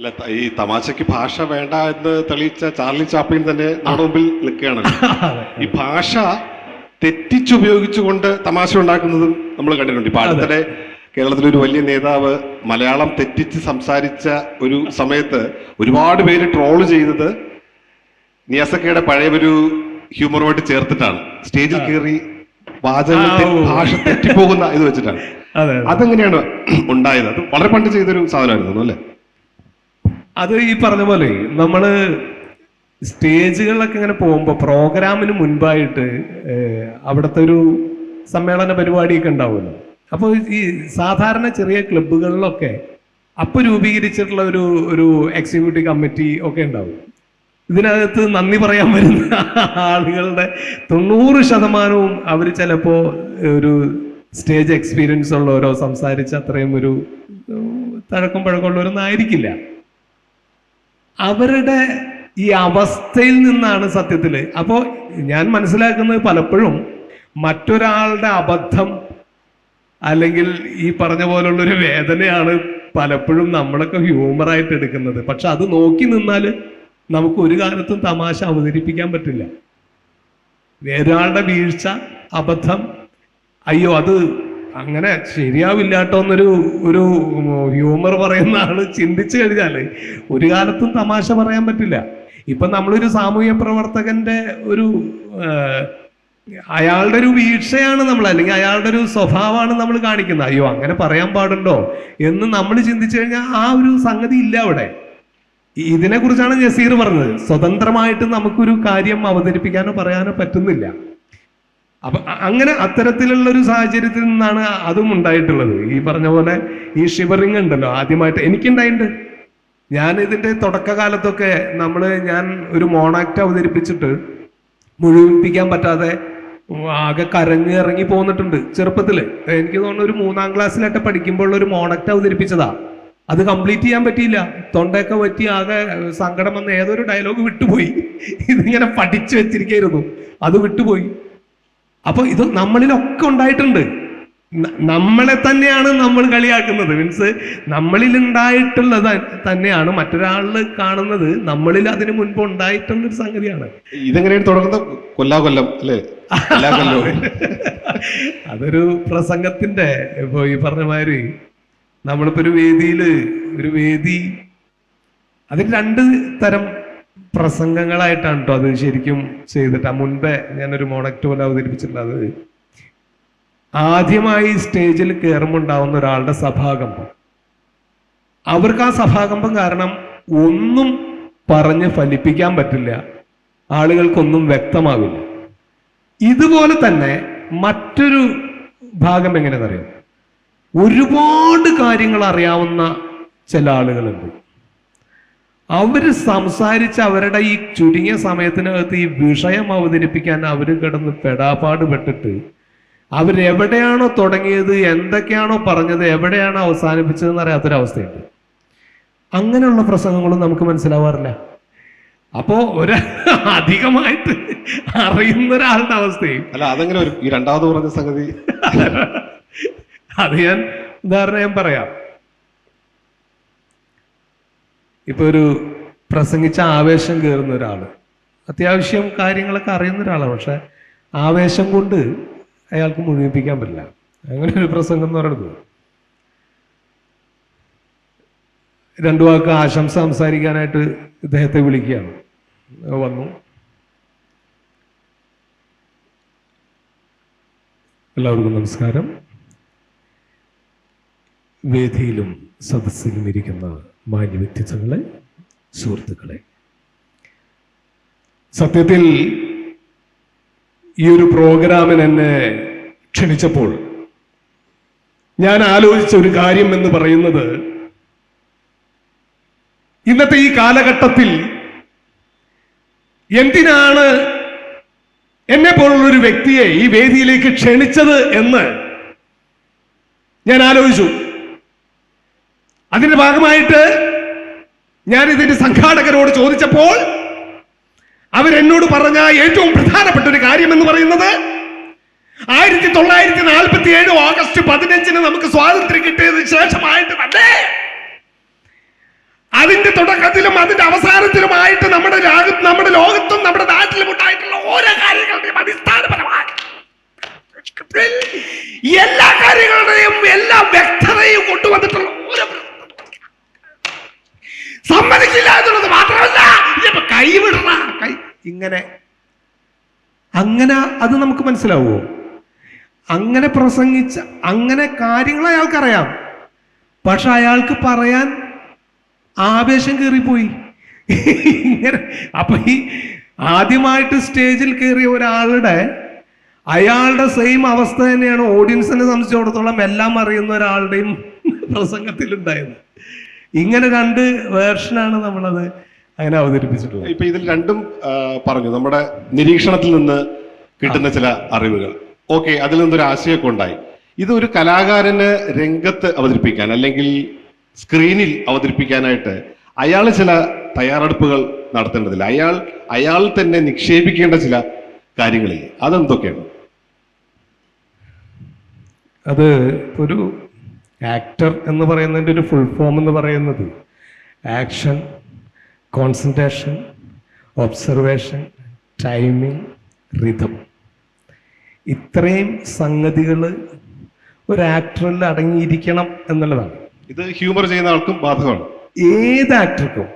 അല്ല ഈ തമാശക്ക് ഭാഷ വേണ്ട എന്ന് തെളിയിച്ച ചാർലി ചാപ്ലിൻ തന്നെ നമ്മുടെ മുമ്പിൽ നിൽക്കുകയാണല്ലോ ഈ ഭാഷ തെറ്റിച്ചുപയോഗിച്ചുകൊണ്ട് തമാശ ഉണ്ടാക്കുന്നതും നമ്മൾ കണ്ടിട്ടുണ്ട്. ഇപ്പൊ അടുത്തിടെ കേരളത്തിലെ ഒരു വലിയ നേതാവ് മലയാളം തെറ്റിച്ച് സംസാരിച്ച ഒരു സമയത്ത് ഒരുപാട് പേര് ട്രോൾ ചെയ്തത് നിയാസക്കയുടെ പഴയ ഒരു ഹ്യൂമറുമായിട്ട് ചേർത്തിട്ടാണ്. സ്റ്റേജിൽ കയറി വാചകത്തിൽ. ഭാഷ തെറ്റിപ്പോകുന്ന ഇത് വെച്ചിട്ടാണ്. അതെ അതെ. അതെങ്ങനെയാണ് ഉണ്ടായത്? അത് വളരെ പണ്ട് ചെയ്തൊരു സാധനമായിരുന്നു അല്ലേ? അത് ഈ പറഞ്ഞ പോലെ നമ്മൾ സ്റ്റേജുകളിലൊക്കെ ഇങ്ങനെ പോകുമ്പോൾ പ്രോഗ്രാമിന് മുൻപായിട്ട് അവിടത്തെ ഒരു സമ്മേളന പരിപാടിയൊക്കെ ഉണ്ടാവുമല്ലോ. അപ്പോൾ ഈ സാധാരണ ചെറിയ ക്ലബ്ബുകളിലൊക്കെ അപ്പോൾ രൂപീകരിച്ചിട്ടുള്ള ഒരു ഒരു എക്സിക്യൂട്ടീവ് കമ്മിറ്റി ഒക്കെ ഉണ്ടാവും. ഇതിനകത്ത് നന്ദി പറയാൻ വരുന്ന ആളുകളുടെ തൊണ്ണൂറ് ശതമാനവും അവർ ചിലപ്പോൾ ഒരു സ്റ്റേജ് എക്സ്പീരിയൻസ് ഉള്ളവരോ സംസാരിച്ച അത്രയും ഒരു തഴക്കം പഴക്കമുള്ളവരൊന്നും ആയിരിക്കില്ല. അവരുടെ ഈ അവസ്ഥയിൽ നിന്നാണ് സത്യത്തിൽ. അപ്പോ ഞാൻ മനസ്സിലാക്കുന്നത് പലപ്പോഴും മറ്റൊരാളുടെ അബദ്ധം അല്ലെങ്കിൽ ഈ പറഞ്ഞ പോലുള്ള ഒരു വേദനയാണ് പലപ്പോഴും നമ്മളൊക്കെ ഹ്യൂമറായിട്ട് എടുക്കുന്നത്. പക്ഷെ അത് നോക്കി നിന്നാൽ നമുക്ക് ഒരു കാലത്തും തമാശ അവതരിപ്പിക്കാൻ പറ്റില്ല. വേറൊരാളുടെ വീഴ്ച അബദ്ധം അയ്യോ അത് അങ്ങനെ ശരിയാവില്ലാട്ടോന്നൊരു ഒരു ഹ്യൂമർ പറയുന്ന ആൾ ചിന്തിച്ചു കഴിഞ്ഞാൽ ഒരു കാലത്തും തമാശ പറയാൻ പറ്റില്ല. ഇപ്പൊ നമ്മളൊരു സാമൂഹ്യ പ്രവർത്തകന്റെ ഒരു അയാളുടെ ഒരു വീഴ്ചയാണ് നമ്മൾ അല്ലെങ്കിൽ അയാളുടെ ഒരു സ്വഭാവമാണ് നമ്മൾ കാണിക്കുന്നത്. അയ്യോ അങ്ങനെ പറയാൻ പാടുണ്ടോ എന്ന് നമ്മൾ ചിന്തിച്ചു കഴിഞ്ഞാൽ ആ ഒരു സംഗതി ഇല്ല അവിടെ. ഇതിനെക്കുറിച്ചാണ് ജസീർ പറഞ്ഞത്. സ്വതന്ത്രമായിട്ട് നമുക്കൊരു കാര്യം അവതരിപ്പിക്കാനോ പറയാനോ പറ്റുന്നില്ല. അപ്പൊ അങ്ങനെ അത്തരത്തിലുള്ള ഒരു സാഹചര്യത്തിൽ നിന്നാണ് അതും ഉണ്ടായിട്ടുള്ളത്. ഈ പറഞ്ഞ പോലെ ഈ ഷിവറിങ് ഉണ്ടല്ലോ ആദ്യമായിട്ട് എനിക്കുണ്ടായിട്ടുണ്ട്. ഞാൻ ഇതിന്റെ തുടക്കകാലത്തൊക്കെ നമ്മൾ ഞാൻ ഒരു മോണാക്ട് അവതരിപ്പിച്ചിട്ട് മുഴുവിപ്പിക്കാൻ പറ്റാതെ ആകെ കരഞ്ഞ് ഇറങ്ങി പോന്നിട്ടുണ്ട് ചെറുപ്പത്തിൽ എനിക്ക് തോന്നുന്നു ഒരു മൂന്നാം ക്ലാസ്സിലൊക്കെ പഠിക്കുമ്പോൾ ഒരു മോണക്ട് അവതരിപ്പിച്ചതാ. അത് കംപ്ലീറ്റ് ചെയ്യാൻ പറ്റിയില്ല. തൊണ്ടയൊക്കെ പറ്റി ആകെ സങ്കടം വന്ന് ഏതൊരു ഡയലോഗ് വിട്ടുപോയി. ഇതിങ്ങനെ പഠിച്ചു വെച്ചിരിക്കായിരുന്നു. അത് വിട്ടുപോയി. അപ്പൊ ഇത് നമ്മളിലൊക്കെ ഉണ്ടായിട്ടുണ്ട്. നമ്മളെ തന്നെയാണ് നമ്മൾ കളിയാക്കുന്നത്. മീൻസ് നമ്മളിൽ ഉണ്ടായിട്ടുള്ളത് തന്നെയാണ് മറ്റൊരാളിൽ കാണുന്നത്. നമ്മളിൽ അതിനു മുൻപ് ഉണ്ടായിട്ടുള്ള ഒരു സംഗതിയാണ്. ഇതെങ്ങനെയാണ് തുടങ്ങുന്നത്? കൊല്ലാ കൊല്ലം അല്ലേ? അതൊരു പ്രസംഗത്തിന്റെ ഇപ്പൊ ഈ പറഞ്ഞ മാതിരി നമ്മളിപ്പോ ഒരു വേദിയിൽ ഒരു വേദി അതിന് രണ്ട് തരം പ്രസംഗങ്ങളായിട്ടാണ് കേട്ടോ അത് ശരിക്കും ചെയ്തിട്ട്. മുൻപേ ഞാനൊരു മോണക്ട് പോലെ അവതരിപ്പിച്ചിട്ടുള്ളത് ആദ്യമായി സ്റ്റേജിൽ കയറുമ്പോൾ ഉണ്ടാവുന്ന ഒരാളുടെ സഭാകമ്പം. അവർക്ക് ആ സഭാകമ്പം കാരണം ഒന്നും പറഞ്ഞ് ഫലിപ്പിക്കാൻ പറ്റില്ല. ആളുകൾക്കൊന്നും വ്യക്തമാവില്ല. ഇതുപോലെ തന്നെ മറ്റൊരു ഭാഗം എങ്ങനെയെന്നറിയാം? ഒരുപാട് കാര്യങ്ങൾ അറിയാവുന്ന ചില ആളുകളുണ്ട്. അവർ സംസാരിച്ച് അവരുടെ ഈ ചുരുങ്ങിയ സമയത്തിനകത്ത് ഈ വിഷയം അവതരിപ്പിക്കാൻ അവർ കിടന്ന് പെടാപ്പാട് പെട്ടിട്ട് അവരെവിടെയാണോ തുടങ്ങിയത് എന്തൊക്കെയാണോ പറഞ്ഞത് എവിടെയാണോ അവസാനിപ്പിച്ചതെന്ന് അറിയാത്തൊരവസ്ഥയുണ്ട്. അങ്ങനെയുള്ള പ്രസംഗങ്ങളും നമുക്ക് മനസ്സിലാവാറില്ല. അപ്പോ ഒരു അധികമായിട്ട് അറിയുന്ന ഒരാളുടെ അവസ്ഥയും. അല്ല അതെങ്ങനെ ഒരു ഈ രണ്ടാമത് പറഞ്ഞ സംഗതി? അത് ഞാൻ ഉദാഹരണം ഞാൻ പറയാം. ഇപ്പൊ ഒരു പ്രസംഗിച്ച ആവേശം കയറുന്ന ഒരാൾ അത്യാവശ്യം കാര്യങ്ങളൊക്കെ അറിയുന്ന ഒരാളാണ് പക്ഷെ ആവേശം കൊണ്ട് അയാൾക്ക് മുഴുവിപ്പിക്കാൻ പറ്റില്ല. അങ്ങനെ ഒരു പ്രസംഗം എന്ന് പറയുന്നത്. രണ്ടു വാക്ക് ആശംസ സംസാരിക്കാനായിട്ട് ഇദ്ദേഹത്തെ വിളിക്കുകയാണ്. വന്നു. എല്ലാവർക്കും നമസ്കാരം. വേദിയിലും സദസ്സിലും ഇരിക്കുന്ന മാന്യ വ്യക്തിത്വങ്ങളെ സുഹൃത്തുക്കളെ. സത്യത്തിൽ ഈ ഒരു പ്രോഗ്രാമിന് എന്നെ ക്ഷണിച്ചപ്പോൾ ഞാൻ ആലോചിച്ച ഒരു കാര്യം എന്ന് പറയുന്നത് ഇന്നത്തെ ഈ കാലഘട്ടത്തിൽ എന്തിനാണ് എന്നെ പോലുള്ളൊരു വ്യക്തിയെ ഈ വേദിയിലേക്ക് ക്ഷണിച്ചത് എന്ന് ഞാൻ ആലോചിച്ചു. അതിന്റെ ഭാഗമായിട്ട് ഞാൻ ഇതിന്റെ സംഘാടകരോട് ചോദിച്ചപ്പോൾ അവരെന്നോട് പറഞ്ഞ ഏറ്റവും പ്രധാനപ്പെട്ട ഒരു കാര്യം എന്ന് പറയുന്നത് ആയിരത്തി തൊള്ളായിരത്തി നാൽപ്പത്തി ഏഴ് ഓഗസ്റ്റ് പതിനഞ്ചിന് നമുക്ക് സ്വാതന്ത്ര്യം കിട്ടിയതിന് ശേഷമായിട്ട് തന്നെ അതിന് അതിന്റെ തുടക്കത്തിലും അതിന്റെ അവസാനത്തിലുമായിട്ട് നമ്മുടെ നമ്മുടെ ലോകത്തും നമ്മുടെ നാട്ടിലും ഉണ്ടായിട്ടുള്ള ഓരോ കാര്യങ്ങളുടെയും അടിസ്ഥാനപരമായി എല്ലാ കാര്യങ്ങളുടെയും എല്ലാ വ്യക്തതയും കൊണ്ടുവന്നിട്ടുള്ള ഓരോ സമ്മതിക്കില്ല എന്നുള്ളത് മാത്രമല്ല. കൈവിടണ കൈ ഇങ്ങനെ. അങ്ങനെ അത് നമുക്ക് മനസ്സിലാവുമോ അങ്ങനെ പ്രസംഗിച്ച അങ്ങനെ കാര്യങ്ങൾ അയാൾക്കറിയാം. പക്ഷെ അയാൾക്ക് പറയാൻ ആവേശം കയറിപ്പോയി ഇങ്ങനെ. അപ്പൊ ഈ ആദ്യമായിട്ട് സ്റ്റേജിൽ കയറിയ ഒരാളുടെ അയാളുടെ സെയിം അവസ്ഥ തന്നെയാണ് ഓഡിയൻസിനെ സംബന്ധിച്ചിടത്തോളം എല്ലാം അറിയുന്ന ഒരാളുടെയും പ്രസംഗത്തിൽ ഉണ്ടായത് ഇങ്ങനെ രണ്ട് വേർഷനാണ് നമ്മളത് അങ്ങനെ അവതരിപ്പിച്ചിട്ടുള്ളത്. ഇപ്പൊ ഇതിൽ രണ്ടും പറഞ്ഞു. നമ്മുടെ നിരീക്ഷണത്തിൽ നിന്ന് കിട്ടുന്ന ചില അറിവുകൾ. ഓക്കെ അതിൽ നിന്നൊരു ആശയമൊക്കെ ഉണ്ടായി. ഇത് ഒരു കലാകാരന് രംഗത്ത് അവതരിപ്പിക്കാൻ അല്ലെങ്കിൽ സ്ക്രീനിൽ അവതരിപ്പിക്കാനായിട്ട് അയാൾ ചില തയ്യാറെടുപ്പുകൾ നടത്തേണ്ടതില്ല. അയാൾ അയാൾ തന്നെ നിക്ഷേപിക്കേണ്ട ചില കാര്യങ്ങളില്ലേ? അതെന്തൊക്കെയാണ്? അത് ഒരു ആക്ടർ എന്ന് പറയുന്നതിന്റെ ഒരു ഫുൾ ഫോം എന്ന് പറയുന്നത്. Action concentration observation timing rhythm ഇത്രയും സംഗതികൾ ഒരു ആക്ടറിൽ അടങ്ങിയിരിക്കണം എന്നുള്ളതാണ്. ഇത് ഹ്യൂമർ ചെയ്യുന്ന ആൾക്കും ബാധകമാണ്. ഏത് ആക്ടർക്കും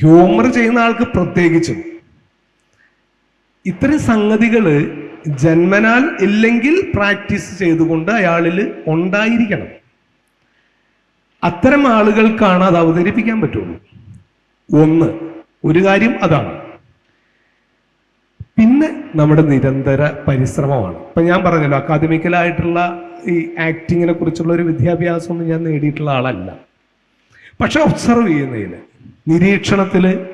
ഹ്യൂമർ ചെയ്യുന്ന ആൾക്ക് പ്രത്യേകിച്ചും ഇത്തരം സംഗതികൾ ജന്മനാൽ ഇല്ലെങ്കിൽ പ്രാക്ടീസ് ചെയ്തുകൊണ്ട് അയാളിൽ ഉണ്ടായിരിക്കണം. അത്തരം ആളുകൾക്കാണ് അത് അവതരിപ്പിക്കാൻ പറ്റുള്ളൂ. ഒന്ന് ഒരു കാര്യം അതാണ്. പിന്നെ നമ്മുടെ നിരന്തര പരിശ്രമമാണ്. ഇപ്പൊ ഞാൻ പറഞ്ഞല്ലോ അക്കാദമിക്കലായിട്ടുള്ള ഈ ആക്ടിങ്ങിനെ കുറിച്ചുള്ള ഒരു വിദ്യാഭ്യാസമൊന്നും ഞാൻ നേടിയിട്ടുള്ള ആളല്ല. പക്ഷെ ഒബ്സർവ് ചെയ്യുന്നതിൽ നിരീക്ഷണത്തിൽ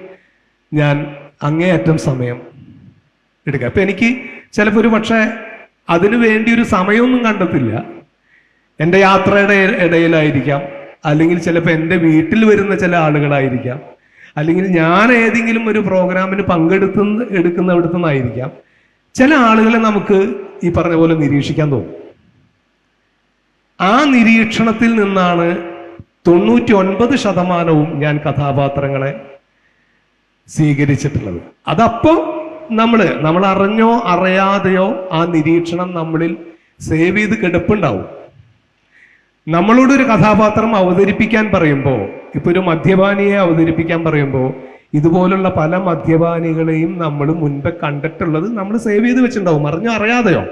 ഞാൻ അങ്ങേയറ്റം സമയം എടുക്കുക അപ്പൊ എനിക്ക് ചിലപ്പോൾ ഒരു പക്ഷേ അതിനു വേണ്ടി ഒരു സമയമൊന്നും കണ്ടെത്തില്ല. എന്റെ യാത്രയുടെ ഇടയിലായിരിക്കാം. അല്ലെങ്കിൽ ചിലപ്പോൾ എന്റെ വീട്ടിൽ വരുന്ന ചില ആളുകളായിരിക്കാം. അല്ലെങ്കിൽ ഞാൻ ഏതെങ്കിലും ഒരു പ്രോഗ്രാമിന് പങ്കെടുത്ത് എടുക്കുന്ന അവിടുത്തെ നിന്നായിരിക്കാം ചില ആളുകളെ നമുക്ക് ഈ പറഞ്ഞ പോലെ നിരീക്ഷിക്കാൻ തോന്നും. ആ നിരീക്ഷണത്തിൽ നിന്നാണ് തൊണ്ണൂറ്റി ഒൻപത് ശതമാനവും ഞാൻ കഥാപാത്രങ്ങളെ സ്വീകരിച്ചിട്ടുള്ളത്. അതപ്പോ നമ്മൾ നമ്മൾ അറിഞ്ഞോ അറിയാതെയോ ആ നിരീക്ഷണം നമ്മളിൽ സേവ് ചെയ്ത് കിടപ്പുണ്ടാവും. നമ്മളോട് ഒരു കഥാപാത്രം അവതരിപ്പിക്കാൻ പറയുമ്പോൾ ഇപ്പൊ ഒരു മദ്യപാനിയെ അവതരിപ്പിക്കാൻ പറയുമ്പോൾ ഇതുപോലുള്ള പല മദ്യപാനികളെയും നമ്മൾ മുൻപേ കണ്ടിട്ടുള്ളത് നമ്മൾ സേവ് ചെയ്ത് വെച്ചിട്ടുണ്ടാവും. അറിഞ്ഞോ അറിയാതെയോ?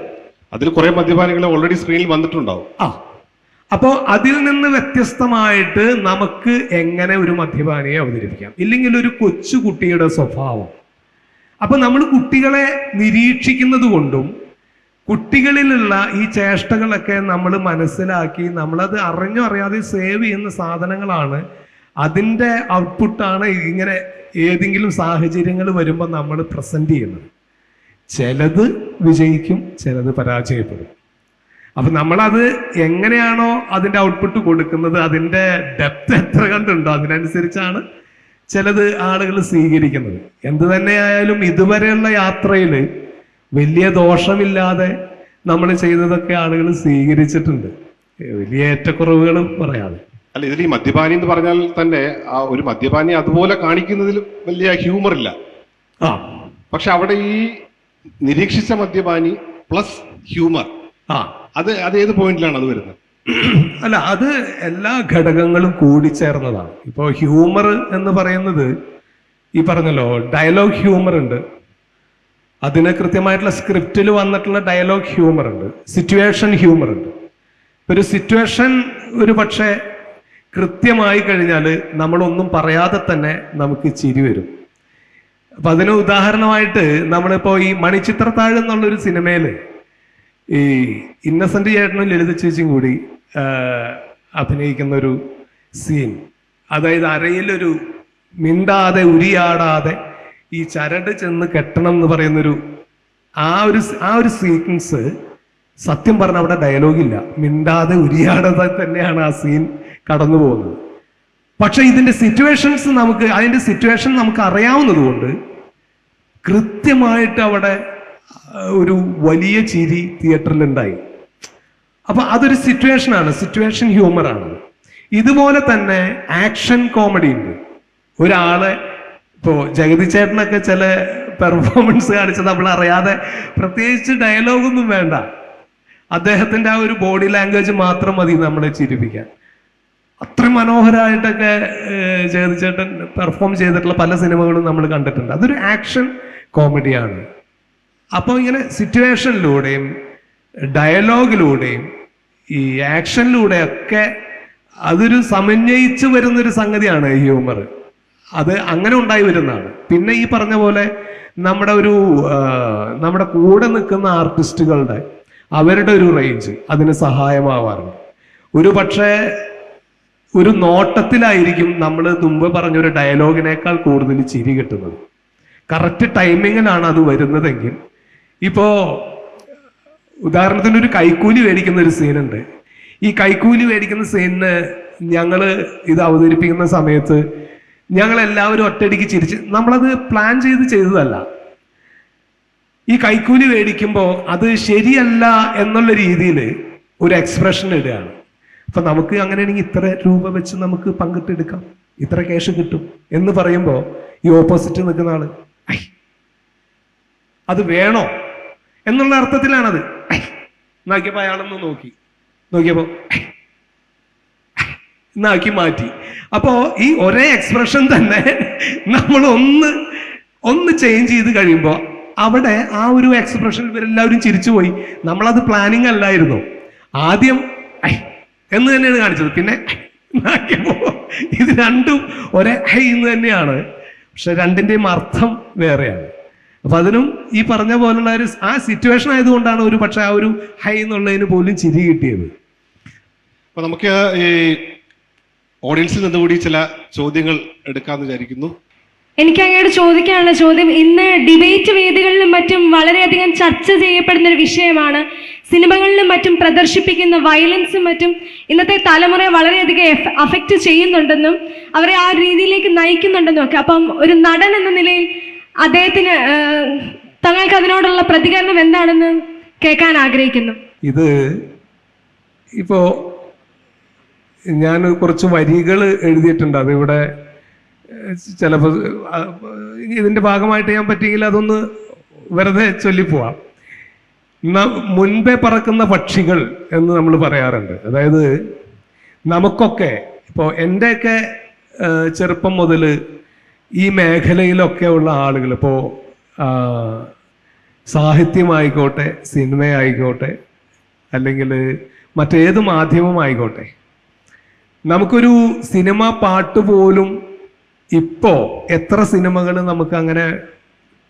അതിൽ കുറെ മദ്യപാനികൾ ഓൾറെഡി സ്ക്രീനിൽ വന്നിട്ടുണ്ടാവും. ആ. അപ്പോ അതിൽ നിന്ന് വ്യത്യസ്തമായിട്ട് നമുക്ക് എങ്ങനെ ഒരു മദ്യപാനിയെ അവതരിപ്പിക്കാം? ഇല്ലെങ്കിൽ ഒരു കൊച്ചു കുട്ടിയുടെ സ്വഭാവം. അപ്പൊ നമ്മൾ കുട്ടികളെ നിരീക്ഷിക്കുന്നത് കൊണ്ടും കുട്ടികളിലുള്ള ഈ ചേഷ്ടകളൊക്കെ നമ്മൾ മനസ്സിലാക്കി നമ്മളത് അറിഞ്ഞോ അറിയാതെ സേവ് ചെയ്യുന്ന സാധനങ്ങളാണ്. അതിന്റെ ഔട്ട്പുട്ടാണ് ഇങ്ങനെ ഏതെങ്കിലും സാഹചര്യങ്ങൾ വരുമ്പോൾ നമ്മൾ പ്രസന്റ് ചെയ്യുന്നത്. ചിലത് വിജയിക്കും ചിലത് പരാജയപ്പെടും. അപ്പൊ നമ്മളത് എങ്ങനെയാണോ അതിന്റെ ഔട്ട്പുട്ട് കൊടുക്കുന്നത് അതിന്റെ ഡെപ്ത് എത്ര കണ്ടുണ്ടോ അതിനനുസരിച്ചാണ് ചിലത് ആളുകൾ സ്വീകരിക്കുന്നത്. എന്ത് തന്നെയായാലും ഇതുവരെയുള്ള യാത്രയിൽ വലിയ ദോഷമില്ലാതെ നമ്മൾ ചെയ്തതൊക്കെ ആളുകൾ സ്വീകരിച്ചിട്ടുണ്ട്. വലിയ ഏറ്റക്കുറവുകളും പറയാതെ. അല്ല ഇതിൽ ഈ മദ്യപാനി എന്ന് പറഞ്ഞാൽ തന്നെ ആ ഒരു മദ്യപാനി അതുപോലെ കാണിക്കുന്നതിൽ വലിയ ഹ്യൂമർ ഇല്ല. ആ. പക്ഷെ അവിടെ ഈ നിരീക്ഷിച്ച മദ്യപാനി പ്ലസ് ഹ്യൂമർ. ആ. അത് അത് ഏത് പോയിന്റിലാണ് അത് വരുന്നത്? അല്ല അത് എല്ലാ ഘടകങ്ങളും കൂടി ചേർന്നതാണ് ഇപ്പോൾ ഹ്യൂമർ എന്ന് പറയുന്നത് ഈ പറഞ്ഞല്ലോ ഡയലോഗ് ഹ്യൂമർ ഉണ്ട്. അതിന് കൃത്യമായിട്ടുള്ള സ്ക്രിപ്റ്റിൽ വന്നിട്ടുള്ള ഡയലോഗ് ഹ്യൂമർ ഉണ്ട്. സിറ്റുവേഷൻ ഹ്യൂമർ ഉണ്ട്. ഒരു സിറ്റുവേഷൻ ഒരു പക്ഷേ കൃത്യമായി കഴിഞ്ഞാൽ നമ്മളൊന്നും പറയാതെ തന്നെ നമുക്ക് ചിരി വരും. അപ്പൊ അതിന് ഉദാഹരണമായിട്ട് നമ്മളിപ്പോ ഈ മണിച്ചിത്രത്താഴ് എന്നുള്ളൊരു സിനിമയിൽ ഈ ഇന്നസെന്റ് ചേട്ടനും ലളിത ചേച്ചിയും കൂടി അഭിനയിക്കുന്ന ഒരു സീൻ അതായത് അരയിലൊരു മിണ്ടാതെ ഉരിയാടാതെ ഈ ചരട് ചെന്ന് കെട്ടണം എന്ന് പറയുന്നൊരു ആ ഒരു ആ ഒരു സീക്വൻസ് സത്യം പറഞ്ഞ അവിടെ ഡയലോഗില്ല മിണ്ടാതെ ഉരിയാടാതെ തന്നെയാണ് ആ സീൻ കടന്നു പോകുന്നത്. പക്ഷെ ഇതിന്റെ സിറ്റുവേഷൻസ് നമുക്ക് അതിന്റെ സിറ്റുവേഷൻ നമുക്ക് അറിയാവുന്നതുകൊണ്ട് കൃത്യമായിട്ട് അവിടെ ഒരു വലിയ ചിരി തിയേറ്ററിൽ ഉണ്ടായി. അപ്പൊ അതൊരു സിറ്റുവേഷനാണ് സിറ്റുവേഷൻ ഹ്യൂമർ ആണ്. ഇതുപോലെ തന്നെ ആക്ഷൻ കോമഡി ഉണ്ട്. ഒരാളെ ഇപ്പോൾ ജഗതി ചേട്ടനൊക്കെ ചില പെർഫോമൻസ് കാണിച്ച് നമ്മൾ അറിയാതെ പ്രത്യേകിച്ച് ഡയലോഗൊന്നും വേണ്ട. അദ്ദേഹത്തിന്റെ ആ ഒരു ബോഡി ലാംഗ്വേജ് മാത്രം മതി നമ്മളെ ചിരിപ്പിക്കാൻ. അത്ര മനോഹരമായിട്ടൊക്കെ ജഗതി ചേട്ടൻ പെർഫോം ചെയ്തിട്ടുള്ള പല സിനിമകളും നമ്മൾ കണ്ടിട്ടുണ്ട്. അതൊരു ആക്ഷൻ കോമഡിയാണ് അപ്പോൾ ഇങ്ങനെ സിറ്റുവേഷനിലൂടെയും ഡയലോഗിലൂടെയും ഈ ആക്ഷനിലൂടെയൊക്കെ അതൊരു സമന്വയിച്ച് വരുന്നൊരു സംഗതിയാണ് ഹ്യൂമർ അത് അങ്ങനെ ഉണ്ടായി വരുന്നതാണ്. പിന്നെ ഈ പറഞ്ഞ പോലെ നമ്മുടെ ഒരു നമ്മുടെ കൂടെ നിൽക്കുന്ന ആർട്ടിസ്റ്റുകളുടെ അവരുടെ ഒരു റേഞ്ച് അതിന് സഹായമാവാറുണ്ട്. ഒരു പക്ഷേ ഒരു നോട്ടത്തിലായിരിക്കും നമ്മൾ മുമ്പ് പറഞ്ഞ ഒരു ഡയലോഗിനേക്കാൾ കൂടുതൽ ചിരി കിട്ടുന്നത്. കറക്റ്റ് ടൈമിങ്ങിലാണ് അത് വരുന്നതെങ്കിൽ. ഇപ്പോൾ ഉദാഹരണത്തിന് ഒരു കൈക്കൂലി മേടിക്കുന്ന ഒരു സീനുണ്ട് ഈ കൈക്കൂലി മേടിക്കുന്ന സീനിന് ഞങ്ങൾ ഇത് അവതരിപ്പിക്കുന്ന സമയത്ത് ഞങ്ങൾ എല്ലാവരും ഒറ്റയടിക്ക് ചിരിച്ച് നമ്മളത് പ്ലാൻ ചെയ്ത് ചെയ്തതല്ല. ഈ കൈക്കൂലി മേടിക്കുമ്പോൾ അത് ശരിയല്ല എന്നുള്ള രീതിയിൽ ഒരു എക്സ്പ്രഷൻ ഇടുകയാണ്. അപ്പൊ നമുക്ക് അങ്ങനെയാണെങ്കിൽ ഇത്ര രൂപ വെച്ച് നമുക്ക് പങ്കിട്ടെടുക്കാം. ഇത്ര ക്യാഷ് കിട്ടും എന്ന് പറയുമ്പോൾ ഈ ഓപ്പോസിറ്റ് നിൽക്കുന്ന ആൾ "ഐ, അത് വേണോ? എന്നുള്ള അർത്ഥത്തിലാണത്. നോക്കിയപ്പോൾ നോക്കിയപ്പോ അയാളൊന്ന് നോക്കി. നോക്കിയപ്പോ എന്നാക്കി മാറ്റി. അപ്പോ ഈ ഒരേ എക്സ്പ്രഷൻ തന്നെ നമ്മൾ ഒന്ന് ഒന്ന് ചേഞ്ച് ചെയ്ത് കഴിയുമ്പോൾ അവിടെ ആ ഒരു എക്സ്പ്രഷൻ ഇവരെല്ലാവരും ചിരിച്ചുപോയി. നമ്മളത് പ്ലാനിങ് അല്ലായിരുന്നു. ആദ്യം എന്ന് തന്നെയാണ് കാണിച്ചത്. പിന്നെ ഇത് രണ്ടും ഒരേ ഹൈ എന്ന് തന്നെയാണ്. പക്ഷെ രണ്ടിന്റെയും അർത്ഥം വേറെയാണ്. അപ്പൊ അതിനും ഈ പറഞ്ഞ പോലുള്ള ഒരു ആ സിറ്റുവേഷൻ ആയതുകൊണ്ടാണ് ഒരു പക്ഷെ ആ ഒരു ഹൈ എന്നുള്ളതിന് പോലും ചിരി കിട്ടിയത്. അപ്പൊ നമുക്ക് ഈ ഓഡിയൻസിൽ നിന്ന് കൂടി ചില ചോദ്യങ്ങൾ എടുക്കാമെന്ന് വിചാരിക്കുന്നു. എനിക്ക് അങ്ങോട്ട് ചോദിക്കാനുള്ള ചോദ്യം ഇന്ന് ഡിബേറ്റ് വേദികളിലും മറ്റും വളരെയധികം ചർച്ച ചെയ്യപ്പെടുന്ന ഒരു വിഷയമാണ്. സിനിമകളിലും മറ്റും പ്രദർശിപ്പിക്കുന്ന വയലൻസും മറ്റും ഇന്നത്തെ തലമുറയെ വളരെയധികം അഫക്റ്റ് ചെയ്യുന്നുണ്ടെന്നും അവരെ ആ രീതിയിലേക്ക് നയിക്കുന്നുണ്ടെന്നും ഒക്കെ. അപ്പം ഒരു നടൻ എന്ന നിലയിൽ അദ്ദേഹത്തിന് തങ്ങൾക്ക് അതിനോടുള്ള പ്രതികരണം എന്താണെന്ന് കേൾക്കാൻ ആഗ്രഹിക്കുന്നു. ഇത് ഇപ്പോ ഞാൻ കുറച്ച് വരികൾ എഴുതിയിട്ടുണ്ട് അതിവിടെ ചിലപ്പോൾ ഇതിന്റെ ഭാഗമായിട്ട് ഞാൻ പറ്റിയെങ്കിൽ അതൊന്ന് വെറുതെ ചൊല്ലിപ്പോവാം. മുൻപേ പറക്കുന്ന പക്ഷികൾ എന്ന് നമ്മൾ പറയാറുണ്ട്. അതായത് നമുക്കൊക്കെ ഇപ്പോൾ എന്റെയൊക്കെ ചെറുപ്പം മുതൽ ഈ മേഖലയിലൊക്കെ ഉള്ള ആളുകൾ ഇപ്പോൾ സാഹിത്യമായിക്കോട്ടെ സിനിമയായിക്കോട്ടെ അല്ലെങ്കിൽ മറ്റേത് മാധ്യമമായിക്കോട്ടെ നമുക്കൊരു സിനിമ പാട്ട് പോലും ഇപ്പോ എത്ര സിനിമകൾ നമുക്ക് അങ്ങനെ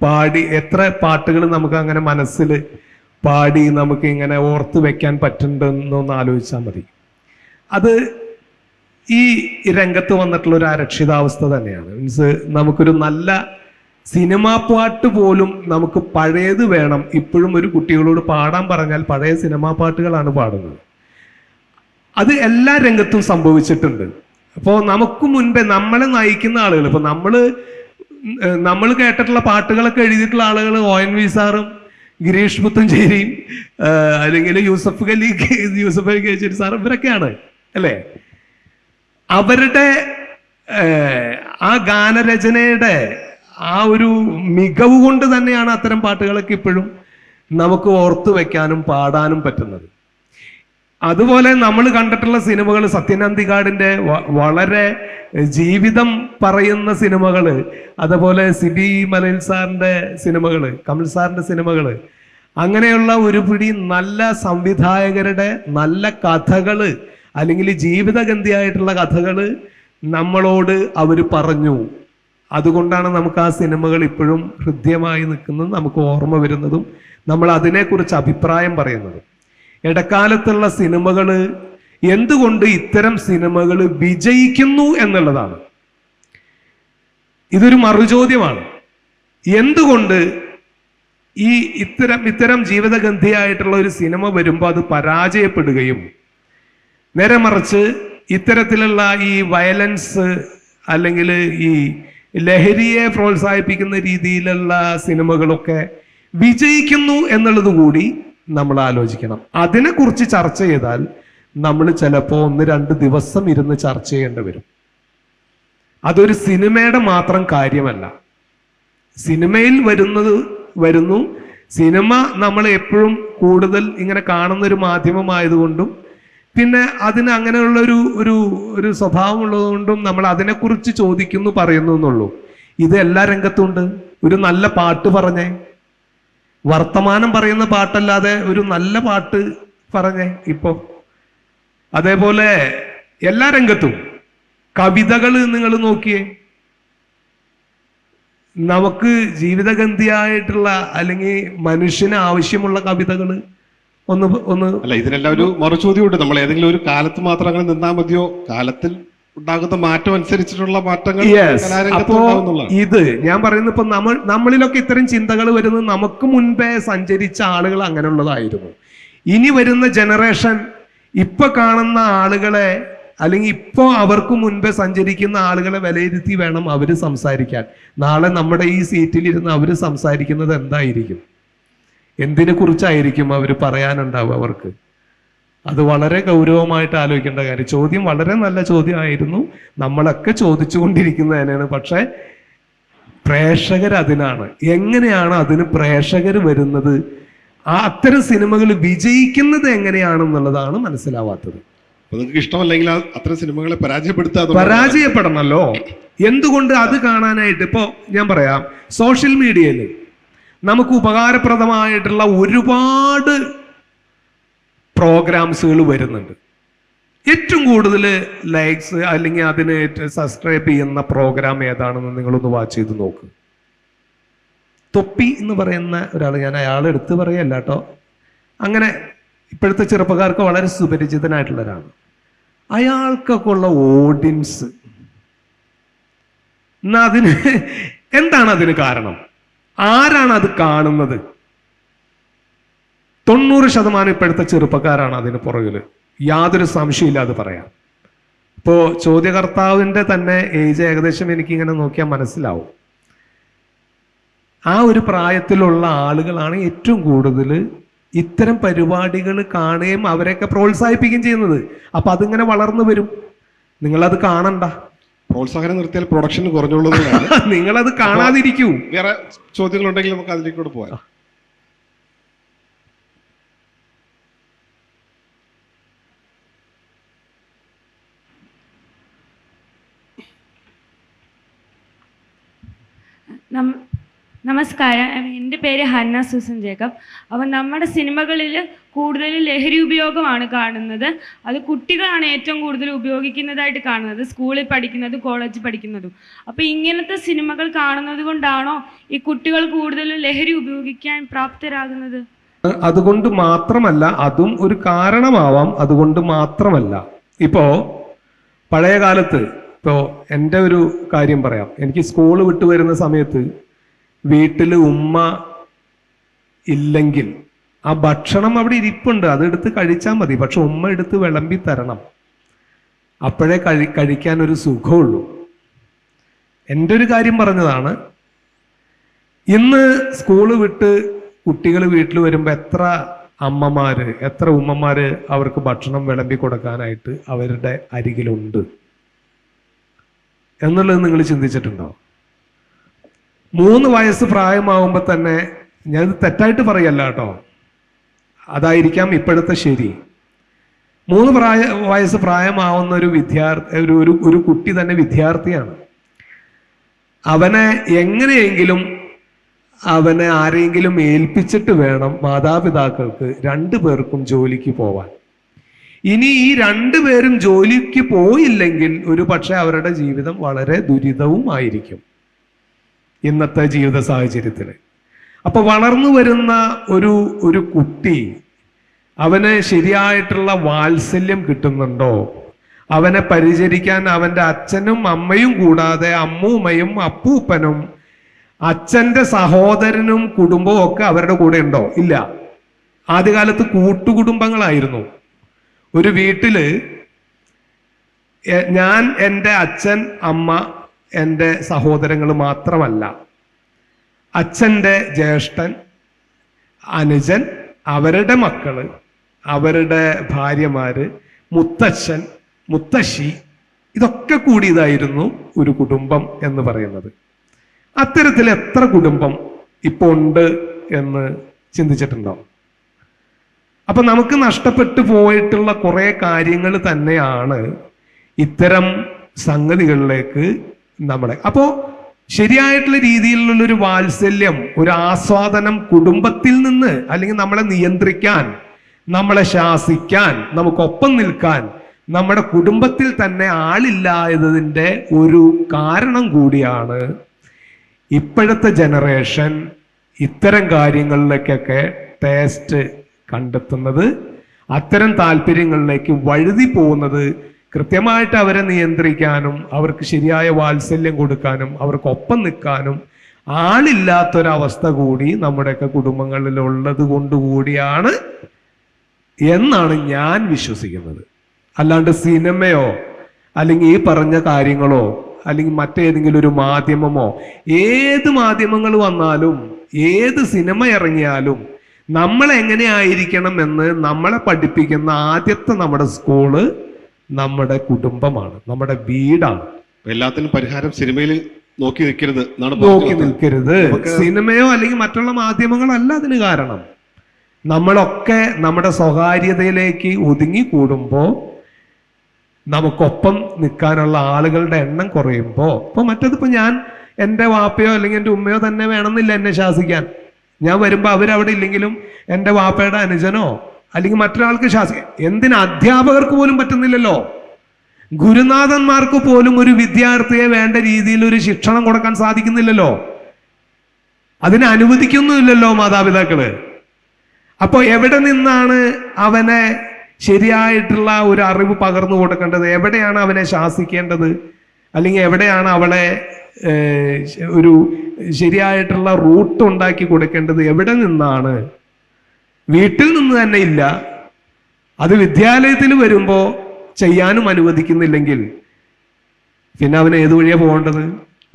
പാടി എത്ര പാട്ടുകൾ നമുക്ക് അങ്ങനെ മനസ്സിൽ പാടി നമുക്ക് ഇങ്ങനെ ഓർത്ത് വെക്കാൻ പറ്റുന്നുണ്ടെന്നൊന്ന് ആലോചിച്ചാൽ മതി. അത് ഈ രംഗത്ത് വന്നിട്ടുള്ള ഒരു അരക്ഷിതാവസ്ഥ തന്നെയാണ്. മീൻസ് നമുക്കൊരു നല്ല സിനിമാ പാട്ട് പോലും നമുക്ക് പഴയത് വേണം. ഇപ്പോഴും ഒരു കുട്ടികളോട് പാടാൻ പറഞ്ഞാൽ പഴയ സിനിമാ പാട്ടുകളാണ് പാടുന്നത്. അത് എല്ലാ രംഗത്തും സംഭവിച്ചിട്ടുണ്ട്. അപ്പോൾ നമുക്ക് മുൻപേ നമ്മളെ നയിക്കുന്ന ആളുകൾ ഇപ്പൊ നമ്മൾ നമ്മൾ കേട്ടിട്ടുള്ള പാട്ടുകളൊക്കെ എഴുതിയിട്ടുള്ള ആളുകൾ ഒ എൻ വി സാറും ഗിരീഷ് പുത്തഞ്ചേരിയും അല്ലെങ്കിൽ യൂസഫ് അലി യൂസഫ് അലി കേച്ചേരി സാറും ഇവരൊക്കെയാണ് അല്ലേ? അവരുടെ ആ ഗാനരചനയുടെ ആ ഒരു മികവ് കൊണ്ട് തന്നെയാണ് അത്തരം പാട്ടുകളൊക്കെ ഇപ്പോഴും നമുക്ക് ഓർത്തു വെക്കാനും പാടാനും പറ്റുന്നത്. അതുപോലെ നമ്മൾ കണ്ടിട്ടുള്ള സിനിമകൾ സത്യനന്ദികാടിന്റെ വ- വളരെ ജീവിതം പറയുന്ന സിനിമകൾ അതുപോലെ സിബി മലയിൽ സാറിന്റെ സിനിമകൾ കമൽ സാറിന്റെ സിനിമകൾ അങ്ങനെയുള്ള ഒരു പിടി നല്ല സംവിധായകരുടെ നല്ല കഥകൾ അല്ലെങ്കിൽ ജീവിതഗന്ധിയായിട്ടുള്ള കഥകൾ നമ്മളോട് അവർ പറഞ്ഞു. അതുകൊണ്ടാണ് നമുക്ക് ആ സിനിമകൾ ഇപ്പോഴും ഹൃദ്യമായി നിൽക്കുന്നതും നമുക്ക് ഓർമ്മ വരുന്നതും നമ്മൾ അതിനെക്കുറിച്ച് അഭിപ്രായം പറയുന്നതും. ഇടക്കാലത്തുള്ള സിനിമകൾ എന്തുകൊണ്ട് ഇത്തരം സിനിമകൾ വിജയിക്കുന്നു എന്നുള്ളതാണ്. ഇതൊരു മറുചോദ്യമാണ്. എന്തുകൊണ്ട് ഈ ഇത്തരം ഇത്തരം ജീവിതഗന്ധിയായിട്ടുള്ള ഒരു സിനിമ വരുമ്പോൾ അത് പരാജയപ്പെടുകയും നേരെ മറിച്ച് ഇത്തരത്തിലുള്ള ഈ വയലൻസ് അല്ലെങ്കിൽ ഈ ലഹരിയെ പ്രോത്സാഹിപ്പിക്കുന്ന രീതിയിലുള്ള സിനിമകളൊക്കെ വിജയിക്കുന്നു എന്നുള്ളത് കൂടി നമ്മൾ ആലോചിക്കണം. അതിനെക്കുറിച്ച് ചർച്ച ചെയ്താൽ നമ്മൾ ചിലപ്പോൾ ഒന്ന് രണ്ട് ദിവസം ഇരുന്ന് ചർച്ച ചെയ്യേണ്ടി വരും. അതൊരു സിനിമയുടെ മാത്രം കാര്യമല്ല. സിനിമയിൽ വരുന്നത് വരുന്നു. സിനിമ നമ്മൾ എപ്പോഴും കൂടുതൽ ഇങ്ങനെ കാണുന്ന ഒരു മാധ്യമമായതുകൊണ്ടും പിന്നെ അതിന് അങ്ങനെയുള്ള ഒരു ഒരു ഒരു സ്വഭാവം ഉള്ളതുകൊണ്ടും നമ്മൾ അതിനെക്കുറിച്ച് ചോദിക്കുന്നു പറയുന്നു എന്നുള്ളൂ. ഇത് എല്ലാ രംഗത്തും ഉണ്ട്. ഒരു നല്ല പാട്ട് പറഞ്ഞേ. വർത്തമാനം പറയുന്ന പാട്ടല്ലാതെ ഒരു നല്ല പാട്ട് പറഞ്ഞേ ഇപ്പോ. അതേപോലെ എല്ലാ രംഗത്തും കവിതകൾ നിങ്ങൾ നോക്കിയേ. നമുക്ക് ജീവിതഗന്ധിയായിട്ടുള്ള അല്ലെങ്കിൽ മനുഷ്യന് ആവശ്യമുള്ള കവിതകൾ ഒന്ന് ഒന്ന് അല്ല ഇതിനെല്ലാം ഒരു മറുചോദ്യമുണ്ട് നമ്മൾ ഏതെങ്കിലും ഒരു കാലത്ത് മാത്രം അങ്ങനെ നിന്നാൽ മതിയോ? കാലത്തിൽ ഉണ്ടാകുന്ന മാറ്റം അനുസരിച്ചിട്ടുള്ള മാറ്റങ്ങൾ അപ്പോ ഇത് ഞാൻ പറയുന്ന ഇപ്പൊ നമ്മൾ നമ്മളിലൊക്കെ ഇത്തരം ചിന്തകൾ വരുന്നത് നമുക്ക് മുൻപേ സഞ്ചരിച്ച ആളുകൾ അങ്ങനെയുള്ളതായിരുന്നു. ഇനി വരുന്ന ജനറേഷൻ ഇപ്പൊ കാണുന്ന ആളുകളെ അല്ലെങ്കിൽ ഇപ്പോ അവർക്ക് മുൻപേ സഞ്ചരിക്കുന്ന ആളുകളെ വിലയിരുത്തി വേണം അവർ സംസാരിക്കാൻ. നാളെ നമ്മുടെ ഈ സീറ്റിലിരുന്ന് അവർ സംസാരിക്കുന്നത് എന്തായിരിക്കും? എന്തിനെ കുറിച്ചായിരിക്കും അവർ പറയാനുണ്ടാവുക അവർക്ക്? അത് വളരെ ഗൗരവമായിട്ട് ആലോചിക്കേണ്ട കാര്യം. ചോദ്യം വളരെ നല്ല ചോദ്യമായിരുന്നു. നമ്മളൊക്കെ ചോദിച്ചുകൊണ്ടിരിക്കുന്നത് തന്നെയാണ് പക്ഷേ പ്രേക്ഷകർ അതിനാണ് എങ്ങനെയാണ് അതിന് പ്രേക്ഷകർ വരുന്നത്? ആ അത്തരം സിനിമകൾ വിജയിക്കുന്നത് എങ്ങനെയാണെന്നുള്ളതാണ് മനസ്സിലാവാത്തത്. നിങ്ങൾക്ക് ഇഷ്ടമല്ലെങ്കിൽ അത്തരം സിനിമകളെ പരാജയപ്പെടുത്താ പരാജയപ്പെടണമല്ലോ എന്തുകൊണ്ട് അത് കാണാനായിട്ട്? ഇപ്പോൾ ഞാൻ പറയാം. സോഷ്യൽ മീഡിയയിൽ നമുക്ക് ഉപകാരപ്രദമായിട്ടുള്ള ഒരുപാട് പ്രോഗ്രാംസുകൾ വരുന്നുണ്ട്. ഏറ്റവും കൂടുതൽ ലൈക്സ് അല്ലെങ്കിൽ അതിന് സബ്സ്ക്രൈബ് ചെയ്യുന്ന പ്രോഗ്രാം ഏതാണെന്ന് നിങ്ങളൊന്ന് വാച്ച് ചെയ്ത് നോക്ക്. തൊപ്പി എന്ന് പറയുന്ന ഒരാൾ ഞാൻ അയാൾ എടുത്ത് പറയല്ല കേട്ടോ. അങ്ങനെ ഇപ്പോഴത്തെ ചെറുപ്പക്കാർക്ക് വളരെ സുപരിചിതനായിട്ടുള്ള ഒരാളാണ് അയാൾക്കൊക്കെ ഉള്ള ഓഡിയൻസ് എന്നാ അതിന് എന്താണ് അതിന് കാരണം? ആരാണ് അത് കാണുന്നത്? തൊണ്ണൂറ് ശതമാനം ഇപ്പോഴത്തെ ചെറുപ്പക്കാരാണ് അതിന് പുറകിൽ യാതൊരു സംശയമില്ലാതെ പറയാം. ഇപ്പോൾ ചോദ്യകർത്താവിന്റെ തന്നെ ഏജ് ഏകദേശം എനിക്കിങ്ങനെ നോക്കിയാൽ മനസ്സിലാവും. ആ ഒരു പ്രായത്തിലുള്ള ആളുകളാണ് ഏറ്റവും കൂടുതൽ ഇത്തരം പരിപാടികൾ കാണുകയും അവരെയൊക്കെ പ്രോത്സാഹിപ്പിക്കുകയും ചെയ്യുന്നത്. അപ്പൊ അതിങ്ങനെ വളർന്നു വരും. നിങ്ങളത് കാണണ്ട. പ്രോത്സാഹനം നിർത്തിയാൽ പ്രൊഡക്ഷൻ കുറഞ്ഞുള്ളത് നിങ്ങളത് കാണാതിരിക്കൂ. വേറെ ചോദ്യങ്ങളുണ്ടെങ്കിൽ നമുക്ക് അതിലേക്കൂടെ പോകാം. നമസ്കാരം. എന്റെ പേര് ഹന്ന സൂസൻ ജേക്കബ്. അപ്പം നമ്മുടെ സിനിമകളിൽ കൂടുതൽ ലഹരി ഉപയോഗമാണ് കാണുന്നത്. അത് കുട്ടികളാണ് ഏറ്റവും കൂടുതൽ ഉപയോഗിക്കുന്നതായിട്ട് കാണുന്നത്. സ്കൂളിൽ പഠിക്കുന്നതും കോളേജിൽ പഠിക്കുന്നതും. അപ്പോൾ ഇങ്ങനത്തെ സിനിമകൾ കാണുന്നത് കൊണ്ടാണോ ഈ കുട്ടികൾ കൂടുതൽ ലഹരി ഉപയോഗിക്കാൻ പ്രാപ്തരാകുന്നത്? അതുകൊണ്ട് മാത്രമല്ല അതും ഒരു കാരണമാവാം. അതുകൊണ്ട് മാത്രമല്ല. ഇപ്പോ പഴയ കാലത്ത് ഇപ്പോ എന്റെ ഒരു കാര്യം പറയാം. എനിക്ക് സ്കൂൾ വിട്ടു വരുന്ന സമയത്ത് വീട്ടിൽ ഉമ്മ ഇല്ലെങ്കിൽ ആ ഭക്ഷണം അവിടെ ഇരിപ്പുണ്ട്. അതെടുത്ത് കഴിച്ചാൽ മതി. പക്ഷെ ഉമ്മ എടുത്ത് വിളമ്പി തരണം. അപ്പോഴേ കഴി കഴിക്കാൻ ഒരു സുഖമുള്ളൂ. എന്റെ ഒരു കാര്യം പറഞ്ഞതാണ്. ഇന്ന് സ്കൂൾ വിട്ട് കുട്ടികൾ വീട്ടിൽ വരുമ്പോൾ എത്ര അമ്മമാര് എത്ര ഉമ്മമാര് അവർക്ക് ഭക്ഷണം വിളമ്പി കൊടുക്കാനായിട്ട് അവരുടെ അരികിലുണ്ട്. എന്നുള്ളത് നിങ്ങൾ ചിന്തിച്ചിട്ടുണ്ടോ? മൂന്ന് വയസ്സ് പ്രായമാവുമ്പോൾ തന്നെ ഞാനിത് തെറ്റായിട്ട് പറയല്ല കേട്ടോ. അതായിരിക്കാം ഇപ്പോഴത്തെ ശരി. മൂന്ന് പ്രായ വയസ്സ് പ്രായമാവുന്ന ഒരു വിദ്യാർത്ഥി ഒരു ഒരു ഒരു കുട്ടി തന്നെ വിദ്യാർത്ഥിയാണ്. അവനെ എങ്ങനെയെങ്കിലും അവനെ ആരെങ്കിലും ഏൽപ്പിച്ചിട്ട് വേണം മാതാപിതാക്കൾക്ക് രണ്ടു പേർക്കും ജോലിക്ക് പോവാൻ. ഇനി ഈ രണ്ടു പേരും ജോലിക്ക് പോയില്ലെങ്കിൽ ഒരു പക്ഷെ അവരുടെ ജീവിതം വളരെ ദുരിതവും ആയിരിക്കും. ഇന്നത്തെ ജീവിത സാഹചര്യത്തിൽ. അപ്പൊ വളർന്നു വരുന്ന ഒരു ഒരു കുട്ടി അവന് ശരിയായിട്ടുള്ള വാത്സല്യം കിട്ടുന്നുണ്ടോ? അവനെ പരിചരിക്കാൻ അവന്റെ അച്ഛനും അമ്മയും കൂടാതെ അമ്മൂമ്മയും അപ്പൂപ്പനും അച്ഛന്റെ സഹോദരനും കുടുംബവും ഒക്കെ അവരുടെ കൂടെ ഉണ്ടോ? ഇല്ല. ആദ്യകാലത്ത് കൂട്ടുകുടുംബങ്ങളായിരുന്നു. ഒരു വീട്ടിൽ ഞാൻ എന്റെ അച്ഛൻ അമ്മ എന്റെ സഹോദരങ്ങൾ മാത്രമല്ല. അച്ഛന്റെ ജ്യേഷ്ഠൻ അനുജൻ അവരുടെ മക്കൾ അവരുടെ ഭാര്യമാര് മുത്തച്ഛൻ മുത്തശ്ശി ഇതൊക്കെ കൂടിയതായിരുന്നു ഒരു കുടുംബം എന്ന് പറയുന്നത്. അത്തരത്തിൽ എത്ര കുടുംബം ഇപ്പോൾ ഉണ്ട് എന്ന് ചിന്തിച്ചിട്ടുണ്ടോ? അപ്പൊ നമുക്ക് നഷ്ടപ്പെട്ടു പോയിട്ടുള്ള കുറെ കാര്യങ്ങൾ തന്നെയാണ് ഇത്തരം സംഗതികളിലേക്ക് നമ്മളെ. അപ്പോ ശരിയായിട്ടുള്ള രീതിയിലുള്ള ഒരു വാത്സല്യം ഒരു ആസ്വാദനം കുടുംബത്തിൽ നിന്ന് അല്ലെങ്കിൽ നമ്മളെ നിയന്ത്രിക്കാൻ നമ്മളെ ശാസിക്കാൻ നമുക്കൊപ്പം നിൽക്കാൻ നമ്മുടെ കുടുംബത്തിൽ തന്നെ ആളില്ലായതിന്റെ ഒരു കാരണം കൂടിയാണ് ഇപ്പോഴത്തെ ജനറേഷൻ ഇത്തരം കാര്യങ്ങളിലേക്കൊക്കെ ടേസ്റ്റ് കണ്ടെത്തുന്നത്. അത്തരം താല്പര്യങ്ങളിലേക്ക് വഴുതി പോകുന്നത് കൃത്യമായിട്ട് അവരെ നിയന്ത്രിക്കാനും അവർക്ക് ശരിയായ വാത്സല്യം കൊടുക്കാനും അവർക്ക് ഒപ്പം നിൽക്കാനും ആളില്ലാത്തൊരവസ്ഥ കൂടി നമ്മുടെയൊക്കെ കുടുംബങ്ങളിൽ ഉള്ളത് കൊണ്ടുകൂടിയാണ് എന്നാണ് ഞാൻ വിശ്വസിക്കുന്നത്. അല്ലാണ്ട് സിനിമയോ അല്ലെങ്കിൽ ഈ പറഞ്ഞ കാര്യങ്ങളോ അല്ലെങ്കിൽ മറ്റേതെങ്കിലും ഒരു മാധ്യമമോ ഏത് മാധ്യമങ്ങൾ വന്നാലും ഏത് സിനിമ ഇറങ്ങിയാലും നമ്മൾ എങ്ങനെയായിരിക്കണം എന്ന് നമ്മളെ പഠിപ്പിക്കുന്ന ആദ്യത്തെ നമ്മുടെ സ്കൂൾ നമ്മുടെ കുടുംബമാണ് നമ്മുടെ വീടാണ്. എല്ലാത്തിനും പരിഹാരം സിനിമയിൽ നോക്കി നിൽക്കരുത് നോക്കി നിൽക്കരുത്. സിനിമയോ അല്ലെങ്കിൽ മറ്റുള്ള മാധ്യമങ്ങളല്ല അതിന് കാരണം. നമ്മളൊക്കെ നമ്മുടെ സ്വകാര്യതയിലേക്ക് ഒതുങ്ങി കൂടുമ്പോൾ നമുക്കൊപ്പം നിൽക്കാനുള്ള ആളുകളുടെ എണ്ണം കുറയുമ്പോൾ ഇപ്പൊ മറ്റതിപ്പോ ഞാൻ എന്റെ വാപ്പയോ അല്ലെങ്കിൽ എന്റെ ഉമ്മയോ തന്നെ വേണമെന്നില്ല എന്നെ ശാസിക്കാൻ. ഞാൻ വരുമ്പോൾ അവരവിടെ ഇല്ലെങ്കിലും എന്റെ വാപ്പയുടെ അനുജനോ അല്ലെങ്കിൽ മറ്റൊരാൾക്ക് ശാസിക്കാൻ എന്തിന് അധ്യാപകർക്ക് പോലും പറ്റുന്നില്ലല്ലോ? ഗുരുനാഥന്മാർക്ക് പോലും ഒരു വിദ്യാർത്ഥിയെ വേണ്ട രീതിയിൽ ഒരു ശിക്ഷണം കൊടുക്കാൻ സാധിക്കുന്നില്ലല്ലോ? അതിനെ അനുവദിക്കുന്നുമില്ലല്ലോ മാതാപിതാക്കൾ. അപ്പോൾ എവിടെ നിന്നാണ് അവനെ ശരിയായിട്ടുള്ള ഒരു അറിവ് പകർന്നു കൊടുക്കേണ്ടത്? എവിടെയാണ് അവനെ ശാസിക്കേണ്ടത്? അല്ലെങ്കിൽ എവിടെയാണ് അവളെ ഒരു ശരിയായിട്ടുള്ള റൂട്ട് ഉണ്ടാക്കി കൊടുക്കേണ്ടത് എവിടെ നിന്നാണ്? വീട്ടിൽ നിന്ന് തന്നെ ഇല്ല. അത് വിദ്യാലയത്തിൽ വരുമ്പോൾ ചെയ്യാനും അനുവദിക്കുന്നില്ലെങ്കിൽ പിന്നെ അവന് ഏത് വഴിയാ പോകേണ്ടത്?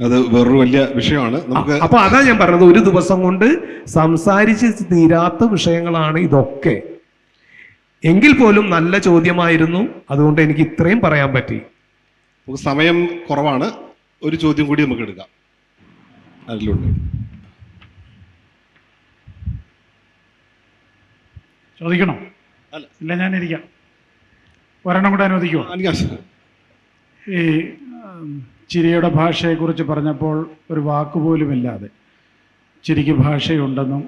അത് വേറൊരു വലിയ വിഷയമാണ്. നമുക്ക് അപ്പൊ അതാ ഞാൻ പറഞ്ഞത്. ഒരു ദിവസം കൊണ്ട് സംസാരിച്ച് തീരാത്ത വിഷയങ്ങളാണ് ഇതൊക്കെ. എങ്കിൽ പോലും നല്ല ചോദ്യമായിരുന്നു. അതുകൊണ്ട് എനിക്ക് ഇത്രയും പറയാൻ പറ്റി. സമയം കുറവാണ്. ഒരു ചോദ്യം കൂടി നമുക്ക് എടുക്കാം. അതിലുണ്ട്. ചോദിക്കണോ? അല്ല. ഇല്ല ഞാൻ ഇരിക്കാം ഒരെണ്ണം കൂടെ അനുവദിക്കുമോ ഈ ചിരിയുടെ ചിരിയുടെ ഭാഷയെക്കുറിച്ച് പറഞ്ഞപ്പോൾ ഒരു വാക്കുപോലുമില്ലാതെ ചിരിക്ക് ഭാഷയുണ്ടെന്നും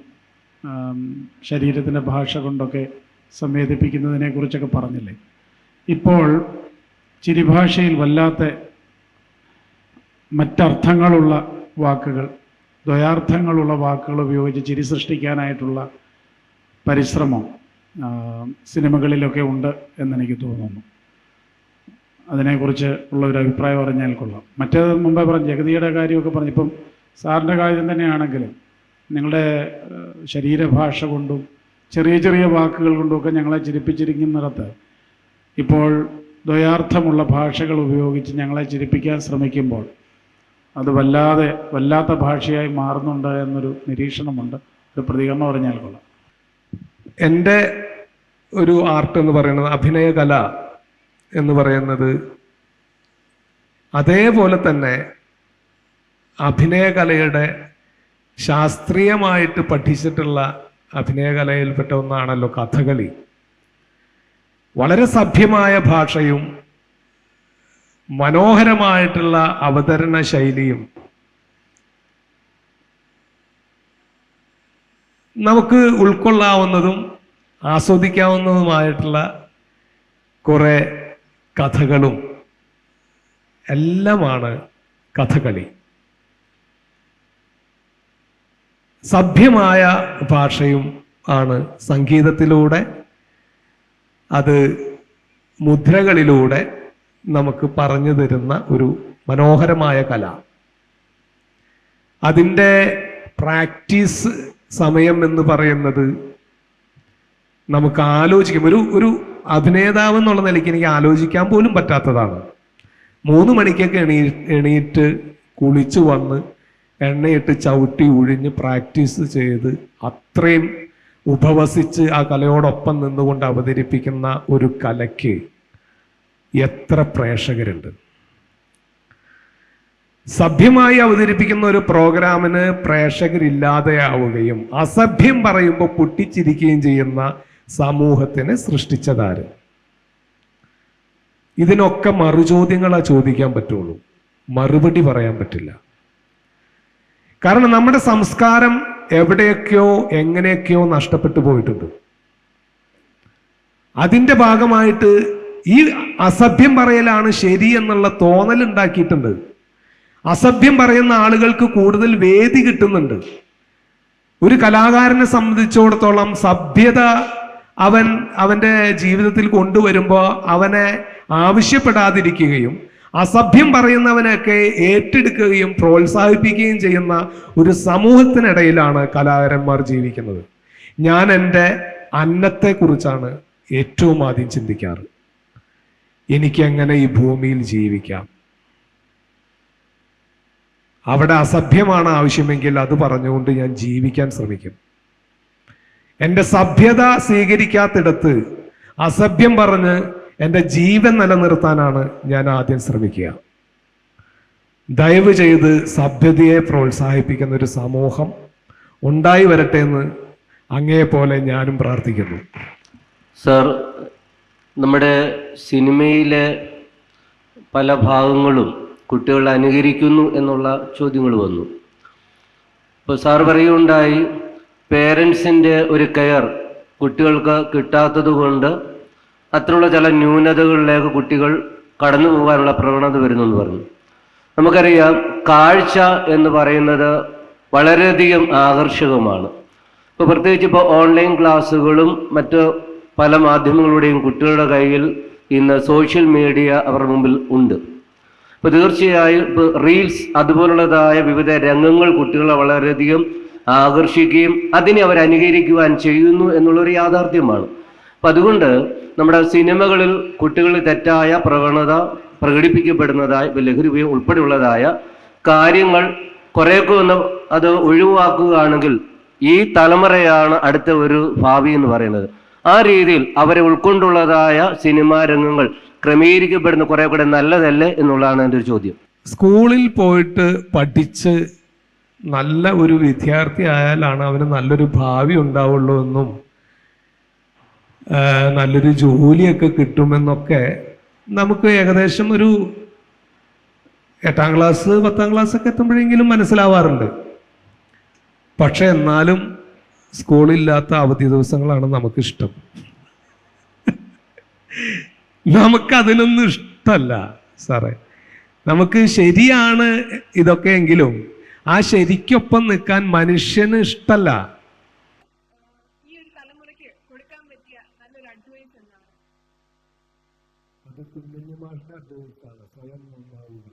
ശരീരത്തിന്റെ ഭാഷ കൊണ്ടൊക്കെ സംവേദിപ്പിക്കുന്നതിനെക്കുറിച്ചൊക്കെ പറഞ്ഞില്ലേ. ഇപ്പോൾ ചിരിഭാഷയിൽ വല്ലാത്ത മറ്റർത്ഥങ്ങളുള്ള വാക്കുകൾ ദ്വയാർത്ഥങ്ങളുള്ള വാക്കുകൾ ഉപയോഗിച്ച് ചിരി സൃഷ്ടിക്കാനായിട്ടുള്ള പരിശ്രമം സിനിമകളിലൊക്കെ ഉണ്ട് എന്നെനിക്ക് തോന്നുന്നു. അതിനെക്കുറിച്ച് ഉള്ള ഒരു അഭിപ്രായം പറഞ്ഞാൽ കൊള്ളാം. മറ്റേത് മുമ്പേ പറഞ്ഞു ജഗതിയുടെ കാര്യമൊക്കെ പറഞ്ഞു ഇപ്പം സാറിന്റെ കാര്യം തന്നെയാണെങ്കിലും നിങ്ങളുടെ ശരീരഭാഷ കൊണ്ടും ചെറിയ ചെറിയ വാക്കുകൾ കൊണ്ടുമൊക്കെ ഞങ്ങളെ ചിരിപ്പിച്ചിരിക്കുന്നിടത്ത് ഇപ്പോൾ ദ്വയാർത്ഥമുള്ള ഭാഷകൾ ഉപയോഗിച്ച് ഞങ്ങളെ ചിരിപ്പിക്കാൻ ശ്രമിക്കുമ്പോൾ അത് വല്ലാതെ വല്ലാത്ത ഭാഷയായി മാറുന്നുണ്ട് എന്നൊരു നിരീക്ഷണമുണ്ട്. ഒരു പ്രതികരണം പറഞ്ഞാൽ കൊള്ളാം. എന്റെ ഒരു ആർട്ട് എന്ന് പറയുന്നത് അഭിനയകല എന്ന് പറയുന്നത് അതേപോലെ തന്നെ അഭിനയകലയുടെ ശാസ്ത്രീയമായിട്ട് പഠിച്ചിട്ടുള്ള അഭിനയകലയിൽപ്പെട്ട ഒന്നാണല്ലോ കഥകളി. വളരെ സഭ്യമായ ഭാഷയും മനോഹരമായിട്ടുള്ള അവതരണ ശൈലിയും നമുക്ക് ഉൾക്കൊള്ളാവുന്നതും ആസ്വദിക്കാവുന്നതുമായിട്ടുള്ള കുറെ കഥകളും എല്ലാമാണ് കഥകളി. സഭ്യമായ ഭാഷയും ആണ് സംഗീതത്തിലൂടെ അത് മുദ്രകളിലൂടെ നമുക്ക് പറഞ്ഞു തരുന്ന ഒരു മനോഹരമായ കല. അതിന്റെ പ്രാക്ടീസ് സമയം എന്ന് പറയുന്നത് നമുക്ക് ആലോചിക്കും. ഒരു ഒരു അഭിനേതാവ് എന്നുള്ള നിലയ്ക്ക് എനിക്ക് ആലോചിക്കാൻ പോലും പറ്റാത്തതാണ്. മൂന്ന് മണിക്കൊക്കെ എണീ എണീറ്റ് കുളിച്ചു വന്ന് എണ്ണയിട്ട് ചവിട്ടി ഉഴിഞ്ഞ് പ്രാക്ടീസ് ചെയ്ത് അത്രയും ഉപവസിച്ച് ആ കലയോടൊപ്പം നിന്നുകൊണ്ട് അവതരിപ്പിക്കുന്ന ഒരു കലയ്ക്ക് എത്ര പ്രേക്ഷകരുണ്ട്. സഭ്യമായി അവതരിപ്പിക്കുന്ന ഒരു പ്രോഗ്രാമിന് പ്രേക്ഷകരില്ലാതെയാവുകയും അസഭ്യം പറയുമ്പോൾ പൊട്ടിച്ചിരിക്കുകയും ചെയ്യുന്ന സമൂഹത്തിനെ സൃഷ്ടിച്ചതാര്? ഇതിനൊക്കെ മറുചോദ്യങ്ങളാ ചോദിക്കാൻ പറ്റുള്ളൂ. മറുപടി പറയാൻ പറ്റില്ല. കാരണം നമ്മുടെ സംസ്കാരം എവിടെയൊക്കെയോ എങ്ങനെയൊക്കെയോ നഷ്ടപ്പെട്ടു പോയിട്ടുണ്ട്. അതിന്റെ ഭാഗമായിട്ട് ഈ അസഭ്യം പറയലാണ് ശരി എന്നുള്ള തോന്നൽ ഉണ്ടാക്കിയിട്ടുണ്ട്. അസഭ്യം പറയുന്ന ആളുകൾക്ക് കൂടുതൽ വേദി കിട്ടുന്നുണ്ട്. ഒരു കലാകാരനെ സംബന്ധിച്ചിടത്തോളം സഭ്യത അവൻ അവന്റെ ജീവിതത്തിൽ കൊണ്ടുവരുമ്പോൾ അവനെ ആവശ്യപ്പെടാതിരിക്കുകയും അസഭ്യം പറയുന്നവനൊക്കെ ഏറ്റെടുക്കുകയും പ്രോത്സാഹിപ്പിക്കുകയും ചെയ്യുന്ന ഒരു സമൂഹത്തിനിടയിലാണ് കലാകാരന്മാർ ജീവിക്കുന്നത്. ഞാൻ എന്റെ അന്നത്തെക്കുറിച്ചാണ് ഏറ്റവും ആദ്യം ചിന്തിക്കാറ്. എനിക്കെങ്ങനെ ഈ ഭൂമിയിൽ ജീവിക്കാം. അവിടെ അസഭ്യമാണ് ആവശ്യമെങ്കിൽ അത് പറഞ്ഞുകൊണ്ട് ഞാൻ ജീവിക്കാൻ ശ്രമിക്കും. എന്റെ സഭ്യത സ്വീകരിക്കാത്തിടത്ത് അസഭ്യം പറഞ്ഞ് എന്റെ ജീവൻ നിലനിർത്താനാണ് ഞാൻ ആദ്യം ശ്രമിക്കുക. ദയവ് ചെയ്ത് സഭ്യതയെ പ്രോത്സാഹിപ്പിക്കുന്ന ഒരു സമൂഹം ഉണ്ടായി വരട്ടെ എന്ന് അങ്ങേ പോലെ ഞാനും പ്രാർത്ഥിക്കുന്നു. സാർ നമ്മുടെ സിനിമയിലെ പല ഭാഗങ്ങളും കുട്ടികൾ അനുകരിക്കുന്നു എന്നുള്ള ചോദ്യങ്ങൾ വന്നു. ഇപ്പോൾ സാർ പറയുകയുണ്ടായി പേരൻസിന്റെ ഒരു കെയർ കുട്ടികൾക്ക് കിട്ടാത്തത് കൊണ്ട് അത്തരമുള്ള ചില ന്യൂനതകളിലേക്ക് കുട്ടികൾ കടന്നു പോകാനുള്ള പ്രവണത വരുന്നു എന്ന് പറഞ്ഞു. നമുക്കറിയാം കാഴ്ച എന്ന് പറയുന്നത് വളരെയധികം ആകർഷകമാണ്. ഇപ്പോൾ പ്രത്യേകിച്ച് ഇപ്പോൾ ഓൺലൈൻ ക്ലാസ്സുകളും മറ്റ് പല മാധ്യമങ്ങളുടെയും കുട്ടികളുടെ കയ്യിൽ ഇന്ന് സോഷ്യൽ മീഡിയ അവരുടെ മുമ്പിൽ ഉണ്ട്. ഇപ്പോൾ തീർച്ചയായും ഇപ്പോൾ റീൽസ് അതുപോലുള്ളതായ വിവിധ രംഗങ്ങൾ കുട്ടികളെ വളരെയധികം ആകർഷിക്കുകയും അതിനെ അവർ അനുകരിക്കുവാൻ ചെയ്യുന്നു എന്നുള്ളൊരു യാഥാർത്ഥ്യമാണ്. അപ്പം അതുകൊണ്ട് നമ്മുടെ സിനിമകളിൽ കുട്ടികൾ തെറ്റായ പ്രവണത പ്രകടിപ്പിക്കപ്പെടുന്നതായ ലഹരി ഉപയോഗം ഉൾപ്പെടെയുള്ളതായ കാര്യങ്ങൾ കുറേയൊക്കെ ഒന്ന് അത് ഒഴിവാക്കുകയാണെങ്കിൽ ഈ തലമുറയാണ് അടുത്ത ഒരു ഭാവി എന്ന് പറയുന്നത്. ആ രീതിയിൽ അവരെ ഉൾക്കൊണ്ടുള്ളതായ സിനിമാ രംഗങ്ങൾ ക്രമീകരിക്കപ്പെടുന്ന കുറെ കൂടെ നല്ലതല്ലേ എന്നുള്ളതാണ് എന്റെ ഒരു ചോദ്യം. സ്കൂളിൽ പോയിട്ട് പഠിച്ച് നല്ല ഒരു വിദ്യാർത്ഥി ആയാലാണ് അവന് നല്ലൊരു ഭാവി ഉണ്ടാവുള്ളൂ എന്നും നല്ലൊരു ജോലിയൊക്കെ കിട്ടുമെന്നൊക്കെ നമുക്ക് ഏകദേശം ഒരു എട്ടാം ക്ലാസ് പത്താം ക്ലാസ് ഒക്കെ എത്തുമ്പോഴെങ്കിലും മനസ്സിലാവാറുണ്ട്. പക്ഷെ എന്നാലും സ്കൂളില്ലാത്ത അവധി ദിവസങ്ങളാണ് നമുക്കിഷ്ടം. നമുക്കതിനൊന്നും ഇഷ്ടമല്ല സാറേ. നമുക്ക് ശരിയാണ് ഇതൊക്കെ എങ്കിലും ആ ശരിക്കൊപ്പം നിൽക്കാൻ മനുഷ്യന് ഇഷ്ടമല്ല അത് കുഞ്ഞുമാരുടെ അഡ്വൈസാണ് സ്വയം നന്നാവുക.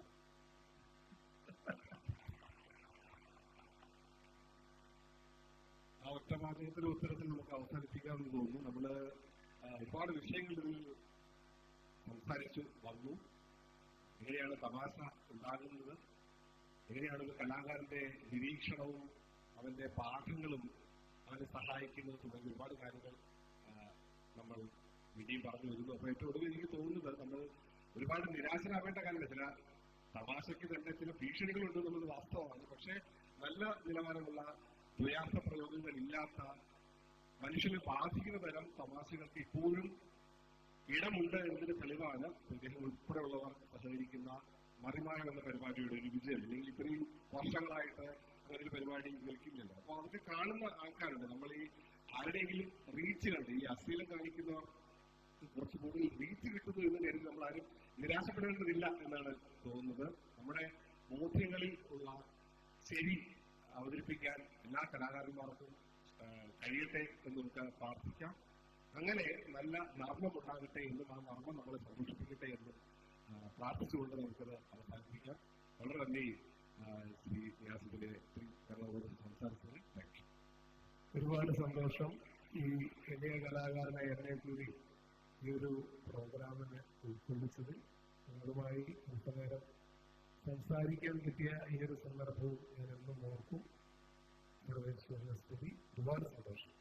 ആ ഒറ്റ ഉത്തരത്തിൽ നമുക്ക് അവസാനിപ്പിക്കാമെന്ന് തോന്നുന്നു. നമ്മൾ ഒരുപാട് വിഷയങ്ങൾ ഇതിൽ സംസാരിച്ചു വന്നു. എങ്ങനെയാണ് തമാശ ഉണ്ടാകുന്നത്? എങ്ങനെയാണ് ഒരു കലാകാരന്റെ നിരീക്ഷണവും അവന്റെ പാഠങ്ങളും അവനെ സഹായിക്കുന്നത് തുടങ്ങിയ ഒരുപാട് കാര്യങ്ങൾ നമ്മൾ വിജയം പറഞ്ഞു വരുന്നു. അപ്പൊ ഏറ്റവും ഒടുവിൽ എനിക്ക് തോന്നുന്നത് നമ്മൾ ഒരുപാട് നിരാശരാവേണ്ട കാര്യമില്ല. ചില തമാശയ്ക്ക് തന്നെ ചില ഭീഷണികളുണ്ട് എന്നുള്ളത് വാസ്തവമാണ്. പക്ഷേ നല്ല നിലവാരമുള്ള ദ്വയാർത്ഥ പ്രയോഗങ്ങൾ ഇല്ലാത്ത മനുഷ്യനെ ബാധിക്കുന്ന തരം തമാശകൾക്ക് ഇപ്പോഴും ഇടമുണ്ട് എന്നതിന് തെളിവാണ് അദ്ദേഹം ഉൾപ്പെടെയുള്ളവർ സഹകരിക്കുന്ന മറിമായം എന്ന പരിപാടിയുടെ ഒരു വിജയം. അല്ലെങ്കിൽ ഇത്രയും വർഷങ്ങളായിട്ട് ഒരു പരിപാടി നിൽക്കുന്നില്ല അപ്പൊ അതൊക്കെ കാണുന്ന ആൾക്കാരുണ്ട്. നമ്മൾ ഈ ആരുടെയെങ്കിലും റീച്ച് കണ്ട് ഈ അശ്ലീലം കാണിക്കുന്നവർ കുറച്ച് കൂടുതൽ റീച്ച് കിട്ടുന്നു എന്ന് കരുതി നമ്മൾ ആരും നിരാശപ്പെടേണ്ടതില്ല എന്നാണ് തോന്നുന്നത്. നമ്മുടെ ബോധ്യങ്ങളിൽ ഉള്ള ശരി അവതരിപ്പിക്കാൻ എല്ലാ കലാകാരന്മാർക്കും കഴിയട്ടെ എന്ന് നമുക്ക് പ്രാർത്ഥിക്കാം. അങ്ങനെ നല്ല നർമ്മം ഉണ്ടാകട്ടെ എന്നും ആ നർമ്മം നമ്മളെ സന്തോഷിപ്പിക്കട്ടെ എന്നും പ്രാർത്ഥിച്ചുകൊണ്ട് നമുക്കത് അവസാനിപ്പിക്കാം. വളരെ നന്ദി ശ്രീ വ്യാസത്തിലെ ശ്രീ കർണാടക സംസാരിച്ചത് താങ്ക് ഒരുപാട് സന്തോഷം. ഈ വലിയ കലാകാരനെ എന്നെ കൂടി ഈ ഒരു പ്രോഗ്രാമിന് ഉൾക്കൊള്ളിച്ചത് നിങ്ങളുമായി അല്പനേരം സംസാരിക്കാൻ കിട്ടിയ ഈ ഒരു സന്ദർഭവും ഞാൻ എന്നും ഓർക്കും. ഇവിടെ വെച്ച് സ്ഥിതി ഒരുപാട് സന്തോഷം.